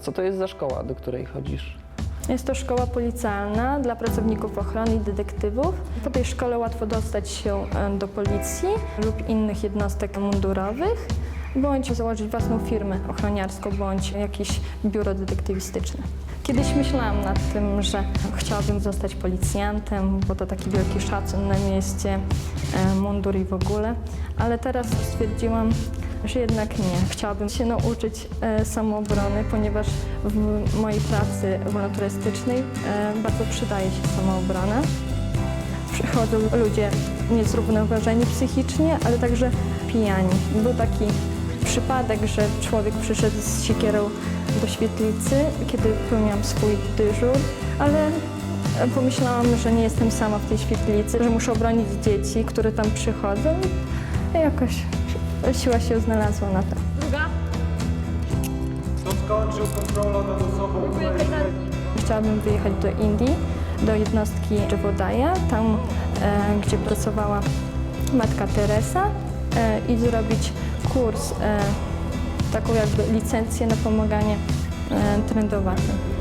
co to jest za szkoła, do której chodzisz? Jest to szkoła policjalna dla pracowników ochrony i detektywów. Po tej szkole łatwo dostać się e, do policji lub innych jednostek mundurowych, bądź założyć własną firmę ochroniarską, bądź jakieś biuro detektywistyczne. Kiedyś myślałam nad tym, że chciałabym zostać policjantem, bo to taki wielki szacun na mieście, e, mundur i w ogóle, ale teraz stwierdziłam, że jednak nie. Chciałabym się nauczyć e, samoobrony, ponieważ w mojej pracy wolontarystycznej e, bardzo przydaje się samoobrona. Przychodzą ludzie niezrównoważeni psychicznie, ale także pijani. Był taki przypadek, że człowiek przyszedł z siekierą do świetlicy, kiedy pełniłam swój dyżur, ale pomyślałam, że nie jestem sama w tej świetlicy, że muszę obronić dzieci, które tam przychodzą i jakoś siła się znalazła na to. Kto skończył kontrolę nad osobą, Chciałabym wyjechać do Indii, do jednostki Żywodaja, tam e, gdzie pracowała matka Teresa e, i zrobić kurs, e, taką jakby licencję na pomaganie e.